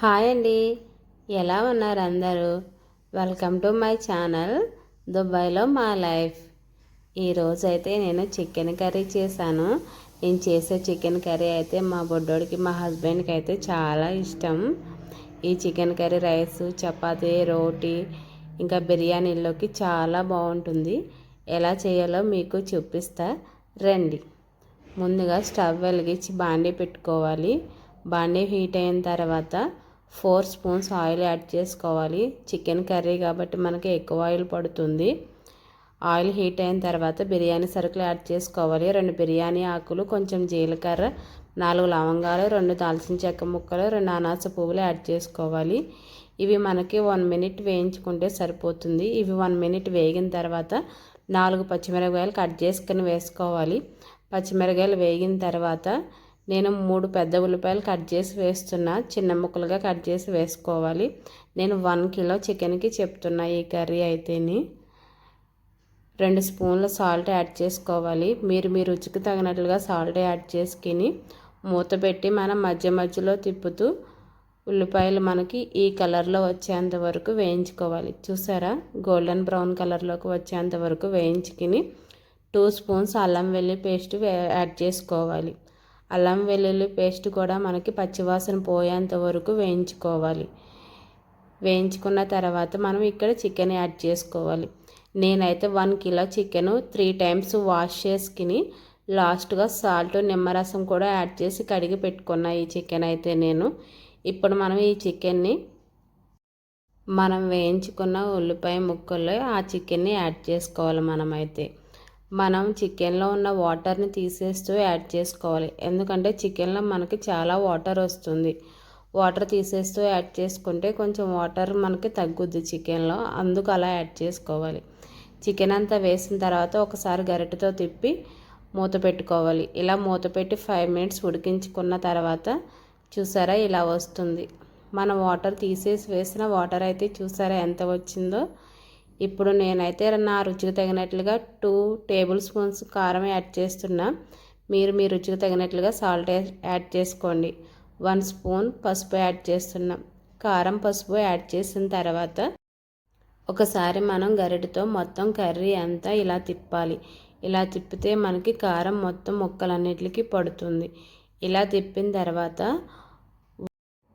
Hi అండి. ఎలా ఉన్నారు అందరూ? వెల్కమ్ టు మై ఛానల్ దుబాయ్లో మా లైఫ్ ఈరోజు అయితే నేను చికెన్ కర్రీ చేశాను. నేను చేసే చికెన్ కర్రీ అయితే మా బొడ్డోడికి మా హస్బెండ్కి అయితే చాలా ఇష్టం. ఈ చికెన్ కర్రీ రైస్ చపాతీ రోటీ ఇంకా బిర్యానీలోకి చాలా బాగుంటుంది. ఎలా చేయాలో మీకు చూపిస్తా. రండి. ముందుగా స్టవ్ వెలిగించి బాండీ పెట్టుకోవాలి. బాండీ హీట్ అయిన తర్వాత ఫోర్ స్పూన్స్ ఆయిల్ యాడ్ చేసుకోవాలి. చికెన్ కర్రీ కాబట్టి మనకి ఎక్కువ ఆయిల్ పడుతుంది. ఆయిల్ హీట్ అయిన తర్వాత బిర్యానీ సరుకులు యాడ్ చేసుకోవాలి. రెండు బిర్యానీ ఆకులు కొంచెం జీలకర్ర నాలుగు లవంగాలు రెండు దాల్చిన చెక్క ముక్కలు రెండు అనాస పువ్వులు యాడ్ చేసుకోవాలి. ఇవి మనకి వన్ మినిట్ వేయించుకుంటే సరిపోతుంది. ఇవి వన్ మినిట్ వేగిన తర్వాత నాలుగు పచ్చిమిరపకాయలు కట్ చేసుకుని వేసుకోవాలి. పచ్చిమిరపకాయలు వేగిన తర్వాత నేను మూడు పెద్ద ఉల్లిపాయలు కట్ చేసి వేస్తున్నా. చిన్న ముక్కలుగా కట్ చేసి వేసుకోవాలి. నేను వన్ కిలో చికెన్కి చెప్తున్నా ఈ కర్రీ అయితేని. రెండు స్పూన్ల సాల్ట్ యాడ్ చేసుకోవాలి. మీరు మీ రుచికి తగినట్లుగా సాల్ట్ యాడ్ చేసుకుని మూత పెట్టి మనం మధ్య మధ్యలో తిప్పుతూ ఉల్లిపాయలు మనకి ఈ కలర్లో వచ్చేంత వరకు వేయించుకోవాలి. చూసారా? గోల్డెన్ బ్రౌన్ కలర్లోకి వచ్చేంత వరకు వేయించుకుని టూ స్పూన్స్ అల్లం వెల్లి పేస్ట్ యాడ్ చేసుకోవాలి. అల్లం వెల్లుల్లి పేస్ట్ కూడా మనకి పచ్చివాసన పోయేంత వరకు వేయించుకోవాలి. వేయించుకున్న తర్వాత మనం ఇక్కడ చికెన్ యాడ్ చేసుకోవాలి. నేనైతే one kilo chicken three times wash చేసుకుని లాస్ట్గా సాల్ట్ నిమ్మరసం కూడా యాడ్ చేసి కడిగి పెట్టుకున్నా ఈ చికెన్ అయితే నేను. ఇప్పుడు మనం ఈ చికెన్ని మనం వేయించుకున్న ఉల్లిపాయ ముక్కల్లో ఆ చికెన్ని యాడ్ చేసుకోవాలి మనమైతే. మనం చికెన్లో ఉన్న వాటర్ని తీసేస్తూ యాడ్ చేసుకోవాలి. ఎందుకంటే చికెన్లో మనకి చాలా వాటర్ వస్తుంది. వాటర్ తీసేస్తూ యాడ్ చేసుకుంటే కొంచెం వాటర్ మనకి తగ్గుద్ది చికెన్లో. అందుకు అలా యాడ్ చేసుకోవాలి. చికెన్ అంతా వేసిన తర్వాత ఒకసారి గరిటెతో తిప్పి మూత పెట్టుకోవాలి. ఇలా మూత పెట్టి ఫైవ్ మినిట్స్ ఉడికించుకున్న తర్వాత చూసారా ఇలా వస్తుంది. మనం వాటర్ తీసేసి వేసిన వాటర్ అయితే చూసారా ఎంత వచ్చిందో? ఇప్పుడు నేనైతే నా రుచికి తగినట్లుగా టూ టేబుల్ స్పూన్స్ కారం యాడ్ చేస్తున్నా. మీరు మీ రుచికి తగినట్లుగా సాల్ట్ యాడ్ చేసుకోండి. వన్ స్పూన్ పసుపు యాడ్ చేస్తున్నాం. కారం పసుపు యాడ్ చేసిన తర్వాత ఒకసారి మనం గరిటతో మొత్తం కర్రీ అంతా ఇలా తిప్పాలి. ఇలా తిప్పితే మనకి కారం మొత్తం ముక్కలన్నిటికీ పడుతుంది. ఇలా తిప్పిన తర్వాత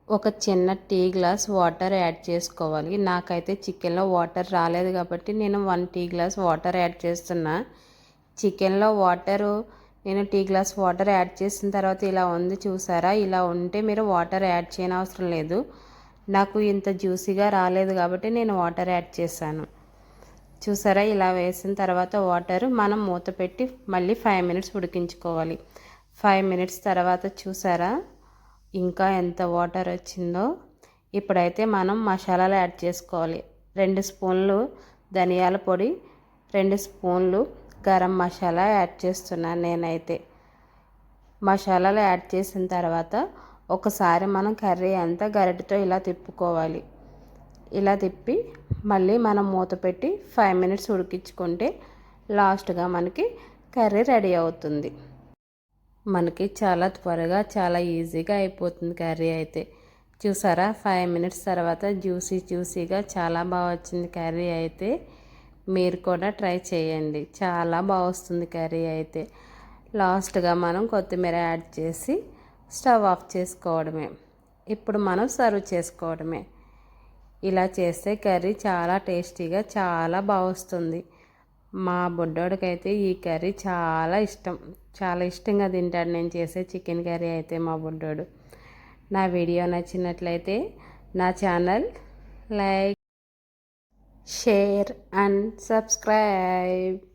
ఒక చిన్న టీ గ్లాస్ వాటర్ యాడ్ చేసుకోవాలి. నాకైతే చికెన్లో వాటర్ రాలేదు కాబట్టి నేను one tea glass water add చేస్తున్నా. చికెన్లో వాటరు నేను టీ గ్లాస్ వాటర్ యాడ్ చేసిన తర్వాత ఇలా ఉంది చూసారా? ఇలా ఉంటే మీరు వాటర్ యాడ్ చేయని అవసరం లేదు. నాకు ఇంత జ్యూసీగా రాలేదు కాబట్టి నేను వాటర్ యాడ్ చేశాను. చూసారా? ఇలా వేసిన తర్వాత వాటర్ మనం మూత పెట్టి మళ్ళీ ఫైవ్ మినిట్స్ ఉడికించుకోవాలి. ఫైవ్ మినిట్స్ తర్వాత చూసారా? ఇంకా ఎంత వాటర్ వచ్చిందో ఇప్పుడైతే మనం మసాలాలు యాడ్ చేసుకోవాలి. రెండు స్పూన్లు ధనియాల పొడి రెండు స్పూన్లు గరం మసాలా యాడ్ చేస్తున్నాను నేనైతే. మసాలాలు యాడ్ చేసిన తర్వాత ఒకసారి మనం కర్రీ అంతా గరిటతో ఇలా తిప్పుకోవాలి. ఇలా తిప్పి మళ్ళీ మనం మూత పెట్టి ఫైవ్ మినిట్స్ ఉడికించుకుంటే లాస్ట్గా మనకి కర్రీ రెడీ అవుతుంది. మనకి చాలా త్వరగా చాలా ఈజీగా అయిపోతుంది కర్రీ అయితే. చూసారా? ఫైవ్ మినిట్స్ తర్వాత జ్యూసీ జ్యూసీగా చాలా బాగా వచ్చింది కర్రీ అయితే. మీరు కూడా ట్రై చేయండి. చాలా బాగా వస్తుంది కర్రీ అయితే. లాస్ట్గా మనం కొత్తిమీర యాడ్ చేసి స్టవ్ ఆఫ్ చేసుకోవడమే. ఇప్పుడు మనం సర్వ్ చేసుకోవడమే. ఇలా చేస్తే కర్రీ చాలా టేస్టీగా చాలా బాగా వస్తుంది. మా బుడ్డోడికైతే ఈ కర్రీ చాలా ఇష్టం. చాలా ఇష్టంగా తింటాడు. నేను చేసే చికెన్ కర్రీ అయితే మా బుడ్డోడు. నా వీడియో నచ్చినట్లయితే నా channel like share and subscribe.